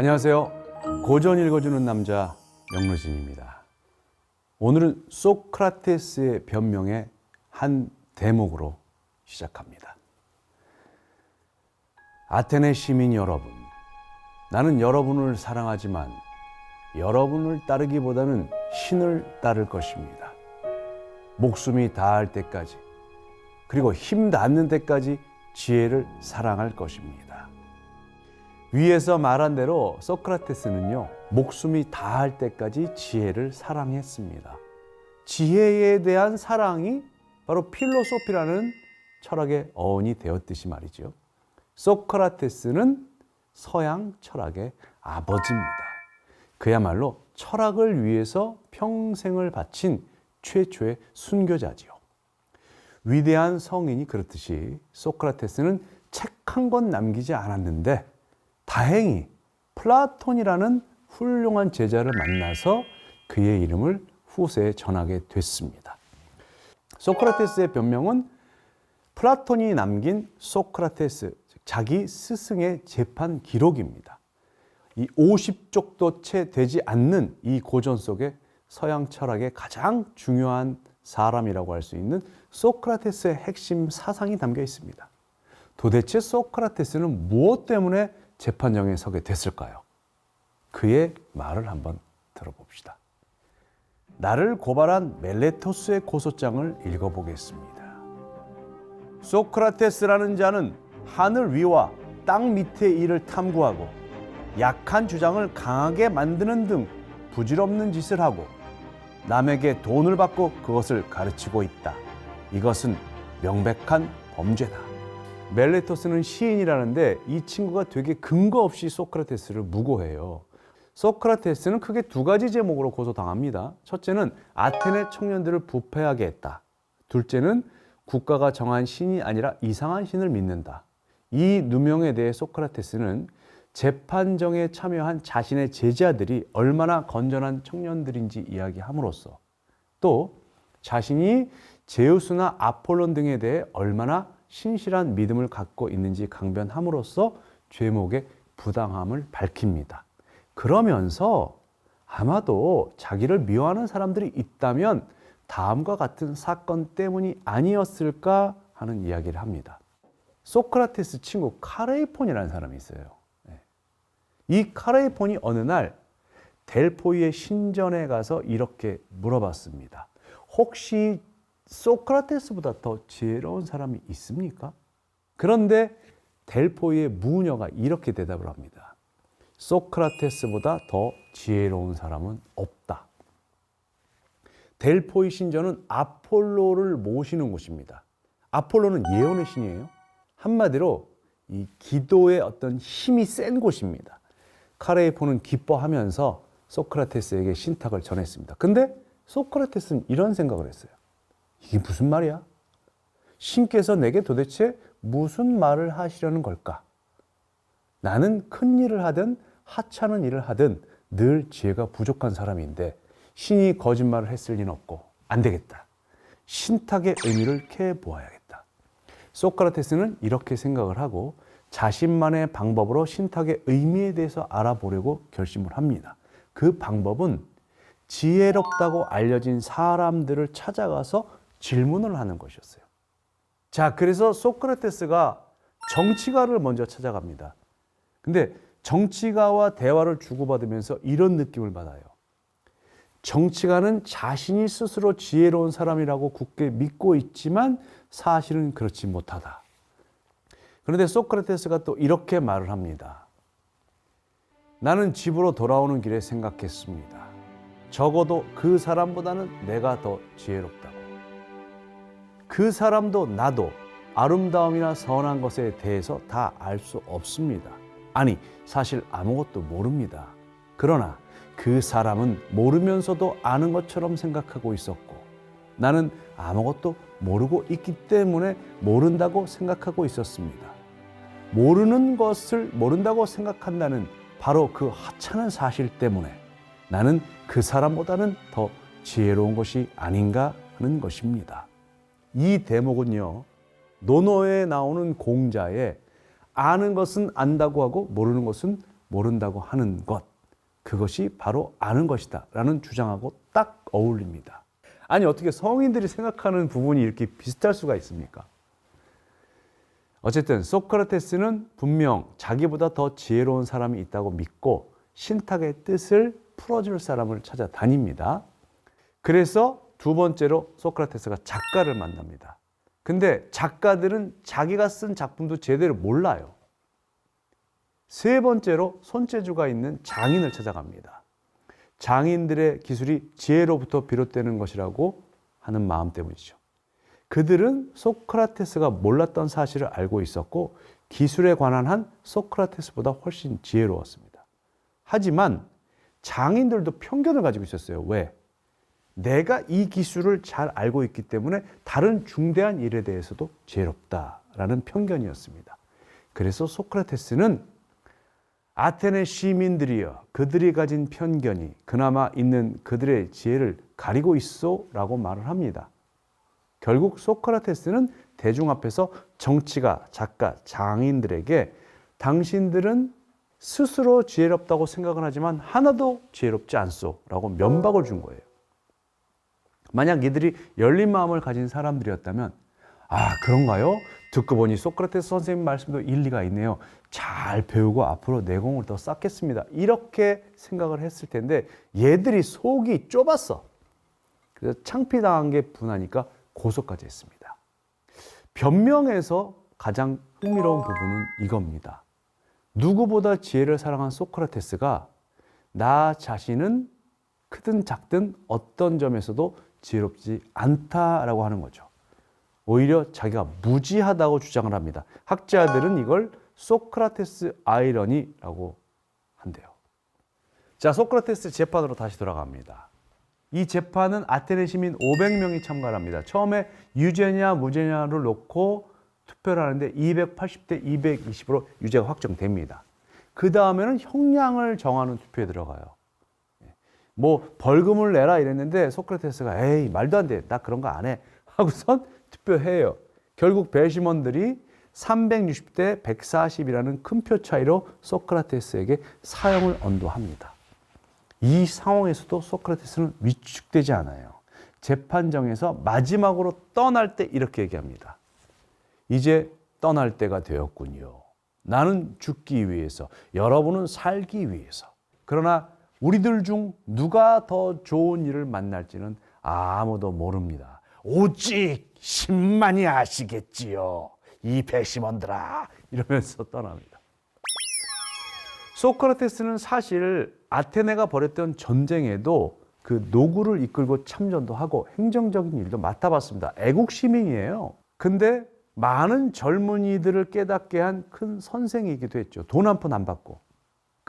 안녕하세요. 고전 읽어주는 남자 명로진입니다. 오늘은 소크라테스의 변명의 한 대목으로 시작합니다. 아테네 시민 여러분, 나는 여러분을 사랑하지만 여러분을 따르기보다는 신을 따를 것입니다. 목숨이 다할 때까지, 그리고 힘 닿는 데까지 지혜를 사랑할 것입니다. 위에서 말한 대로 소크라테스는요, 목숨이 다할 때까지 지혜를 사랑했습니다. 지혜에 대한 사랑이 바로 필로소피라는 철학의 어원이 되었듯이 말이죠. 소크라테스는 서양 철학의 아버지입니다. 그야말로 철학을 위해서 평생을 바친 최초의 순교자지요. 위대한 성인이 그렇듯이 소크라테스는 책 한 권 남기지 않았는데 다행히 플라톤이라는 훌륭한 제자를 만나서 그의 이름을 후세에 전하게 됐습니다. 소크라테스의 변명은 플라톤이 남긴 소크라테스, 자기 스승의 재판 기록입니다. 이 50쪽도 채 되지 않는 이 고전 속에 서양 철학의 가장 중요한 사람이라고 할 수 있는 소크라테스의 핵심 사상이 담겨 있습니다. 도대체 소크라테스는 무엇 때문에 재판정에 서게 됐을까요? 그의 말을 한번 들어봅시다. 나를 고발한 멜레토스의 고소장을 읽어보겠습니다. 소크라테스라는 자는 하늘 위와 땅 밑의 일을 탐구하고 약한 주장을 강하게 만드는 등 부질없는 짓을 하고 남에게 돈을 받고 그것을 가르치고 있다. 이것은 명백한 범죄다. 멜레토스는 시인이라는데 이 친구가 되게 근거 없이 소크라테스를 무고해요. 소크라테스는 크게 두 가지 제목으로 고소당합니다. 첫째는 아테네 청년들을 부패하게 했다. 둘째는 국가가 정한 신이 아니라 이상한 신을 믿는다. 이 누명에 대해 소크라테스는 재판정에 참여한 자신의 제자들이 얼마나 건전한 청년들인지 이야기함으로써 또 자신이 제우스나 아폴론 등에 대해 얼마나 신실한 믿음을 갖고 있는지 강변함으로써 죄목의 부당함을 밝힙니다. 그러면서 아마도 자기를 미워하는 사람들이 있다면 다음과 같은 사건 때문이 아니었을까 하는 이야기를 합니다. 소크라테스 친구 카레이폰이라는 사람이 있어요. 네. 이 카레이폰이 어느 날 델포이의 신전에 가서 이렇게 물어봤습니다. 혹시 소크라테스보다 더 지혜로운 사람이 있습니까? 그런데 델포이의 무녀가 이렇게 대답을 합니다. 소크라테스보다 더 지혜로운 사람은 없다. 델포이 신전은 아폴로를 모시는 곳입니다. 아폴로는 예언의 신이에요. 한마디로 이 기도의 어떤 힘이 센 곳입니다. 카레이포는 기뻐하면서 소크라테스에게 신탁을 전했습니다. 근데 소크라테스는 이런 생각을 했어요. 이게 무슨 말이야? 신께서 내게 도대체 무슨 말을 하시려는 걸까? 나는 큰 일을 하든 하찮은 일을 하든 늘 지혜가 부족한 사람인데 신이 거짓말을 했을 리는 없고 안 되겠다. 신탁의 의미를 캐 보아야겠다. 소크라테스는 이렇게 생각을 하고 자신만의 방법으로 신탁의 의미에 대해서 알아보려고 결심을 합니다. 그 방법은 지혜롭다고 알려진 사람들을 찾아가서 질문을 하는 것이었어요. 자, 그래서 소크라테스가 정치가를 먼저 찾아갑니다. 근데 정치가와 대화를 주고받으면서 이런 느낌을 받아요. 정치가는 자신이 스스로 지혜로운 사람이라고 굳게 믿고 있지만 사실은 그렇지 못하다. 그런데 소크라테스가 또 이렇게 말을 합니다. 나는 집으로 돌아오는 길에 생각했습니다. 적어도 그 사람보다는 내가 더 지혜롭다고. 그 사람도 나도 아름다움이나 선한 것에 대해서 다 알 수 없습니다. 아니, 사실 아무것도 모릅니다. 그러나 그 사람은 모르면서도 아는 것처럼 생각하고 있었고 나는 아무것도 모르고 있기 때문에 모른다고 생각하고 있었습니다. 모르는 것을 모른다고 생각한다는 바로 그 하찮은 사실 때문에 나는 그 사람보다는 더 지혜로운 것이 아닌가 하는 것입니다. 이 대목은요, 노노에 나오는 공자의 아는 것은 안다고 하고 모르는 것은 모른다고 하는 것. 그것이 바로 아는 것이다. 라는 주장하고 딱 어울립니다. 아니, 어떻게 성인들이 생각하는 부분이 이렇게 비슷할 수가 있습니까? 어쨌든 소크라테스는 분명 자기보다 더 지혜로운 사람이 있다고 믿고 신탁의 뜻을 풀어줄 사람을 찾아 다닙니다. 그래서 두 번째로 소크라테스가 작가를 만납니다. 근데 작가들은 자기가 쓴 작품도 제대로 몰라요. 세 번째로 손재주가 있는 장인을 찾아갑니다. 장인들의 기술이 지혜로부터 비롯되는 것이라고 하는 마음 때문이죠. 그들은 소크라테스가 몰랐던 사실을 알고 있었고 기술에 관한 한 소크라테스보다 훨씬 지혜로웠습니다. 하지만 장인들도 편견을 가지고 있었어요. 왜? 내가 이 기술을 잘 알고 있기 때문에 다른 중대한 일에 대해서도 지혜롭다라는 편견이었습니다. 그래서 소크라테스는 아테네 시민들이여 그들이 가진 편견이 그나마 있는 그들의 지혜를 가리고 있어라고 말을 합니다. 결국 소크라테스는 대중 앞에서 정치가, 작가, 장인들에게 당신들은 스스로 지혜롭다고 생각은 하지만 하나도 지혜롭지 않소라고 면박을 준 거예요. 만약 이들이 열린 마음을 가진 사람들이었다면 아 그런가요? 듣고 보니 소크라테스 선생님 말씀도 일리가 있네요. 잘 배우고 앞으로 내공을 더 쌓겠습니다. 이렇게 생각을 했을 텐데 얘들이 속이 좁았어. 그래서 창피당한 게 분하니까 고소까지 했습니다. 변명에서 가장 흥미로운 부분은 이겁니다. 누구보다 지혜를 사랑한 소크라테스가 나 자신은 크든 작든 어떤 점에서도 지혜롭지 않다라고 하는 거죠. 오히려 자기가 무지하다고 주장을 합니다. 학자들은 이걸 소크라테스 아이러니라고 한대요. 자, 소크라테스 재판으로 다시 돌아갑니다. 이 재판은 아테네 시민 500명이 참가를 합니다. 처음에 유죄냐 무죄냐를 놓고 투표를 하는데 280대 220으로 유죄가 확정됩니다. 그 다음에는 형량을 정하는 투표에 들어가요. 뭐 벌금을 내라 이랬는데 소크라테스가 에이 말도 안 돼. 나 그런 거 안 해. 하고선 투표해요. 결국 배심원들이 360대 140이라는 큰 표 차이로 소크라테스에게 사형을 언도합니다. 이 상황에서도 소크라테스는 위축되지 않아요. 재판정에서 마지막으로 떠날 때 이렇게 얘기합니다. 이제 떠날 때가 되었군요. 나는 죽기 위해서, 여러분은 살기 위해서. 그러나 우리들 중 누가 더 좋은 일을 만날지는 아무도 모릅니다. 오직 신만이 아시겠지요. 이 배심원들아. 이러면서 떠납니다. 소크라테스는 사실 아테네가 벌였던 전쟁에도 그 노구를 이끌고 참전도 하고 행정적인 일도 맡아봤습니다. 애국 시민이에요. 근데 많은 젊은이들을 깨닫게 한 큰 선생이기도 했죠. 돈 한 푼 안 받고.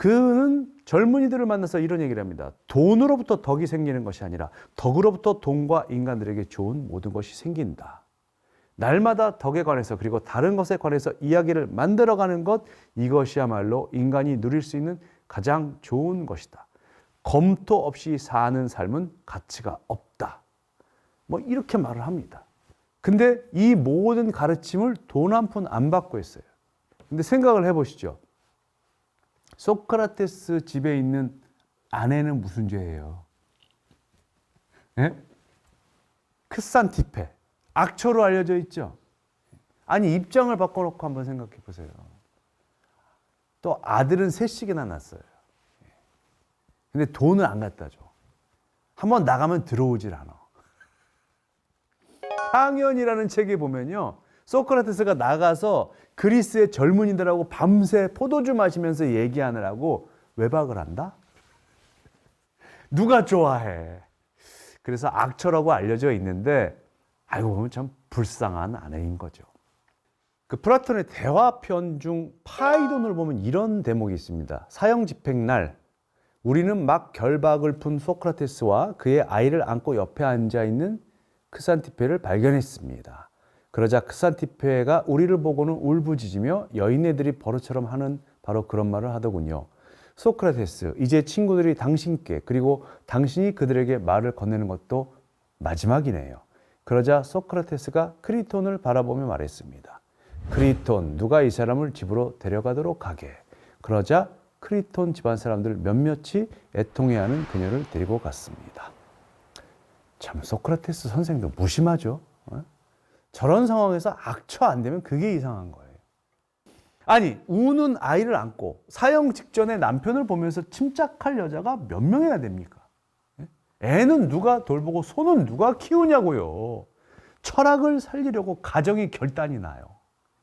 그는 젊은이들을 만나서 이런 얘기를 합니다. 돈으로부터 덕이 생기는 것이 아니라 덕으로부터 돈과 인간들에게 좋은 모든 것이 생긴다. 날마다 덕에 관해서 그리고 다른 것에 관해서 이야기를 만들어가는 것 이것이야말로 인간이 누릴 수 있는 가장 좋은 것이다. 검토 없이 사는 삶은 가치가 없다. 뭐 이렇게 말을 합니다. 근데 이 모든 가르침을 돈 한 푼 안 받고 했어요. 근데 생각을 해보시죠. 소크라테스 집에 있는 아내는 무슨 죄예요? 예? 크산티페. 악초로 알려져 있죠. 아니 입장을 바꿔놓고 한번 생각해 보세요. 또 아들은 셋씩이나 낳았어요. 근데 돈을 안 갖다 줘. 한번 나가면 들어오질 않아. 향연이라는 책에 보면요. 소크라테스가 나가서 그리스의 젊은이들하고 밤새 포도주 마시면서 얘기하느라고 외박을 한다? 누가 좋아해? 그래서 악처라고 알려져 있는데 알고 보면 참 불쌍한 아내인 거죠. 그 플라톤의 대화편 중 파이돈을 보면 이런 대목이 있습니다. 사형 집행 날 우리는 막 결박을 푼 소크라테스와 그의 아이를 안고 옆에 앉아 있는 크산티페를 발견했습니다. 그러자 크산티페가 우리를 보고는 울부짖으며 여인네들이 버릇처럼 하는 바로 그런 말을 하더군요. 소크라테스, 이제 친구들이 당신께 그리고 당신이 그들에게 말을 건네는 것도 마지막이네요. 그러자 소크라테스가 크리톤을 바라보며 말했습니다. 크리톤, 누가 이 사람을 집으로 데려가도록 하게. 그러자 크리톤 집안 사람들 몇몇이 애통해하는 그녀를 데리고 갔습니다. 참 소크라테스 선생도 무심하죠. 어? 저런 상황에서 악처 안 되면 그게 이상한 거예요. 아니 우는 아이를 안고 사형 직전에 남편을 보면서 침착할 여자가 몇 명이나 됩니까? 예? 애는 누가 돌보고 소는 누가 키우냐고요. 철학을 살리려고 가정이 결단이 나요.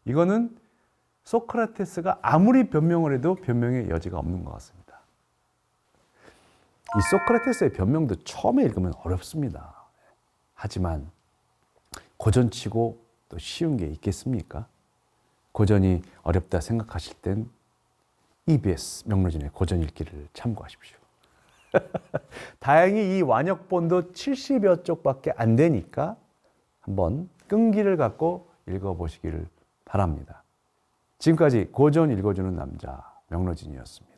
이거는 소크라테스가 아무리 변명을 해도 변명의 여지가 없는 것 같습니다. 이 소크라테스의 변명도 처음에 읽으면 어렵습니다. 하지만 고전치고 또 쉬운 게 있겠습니까? 고전이 어렵다 생각하실 땐 EBS 명로진의 고전 읽기를 참고하십시오. 다행히 이 완역본도 70여 쪽밖에 안 되니까 한번 끈기를 갖고 읽어보시기를 바랍니다. 지금까지 고전 읽어주는 남자 명로진이었습니다.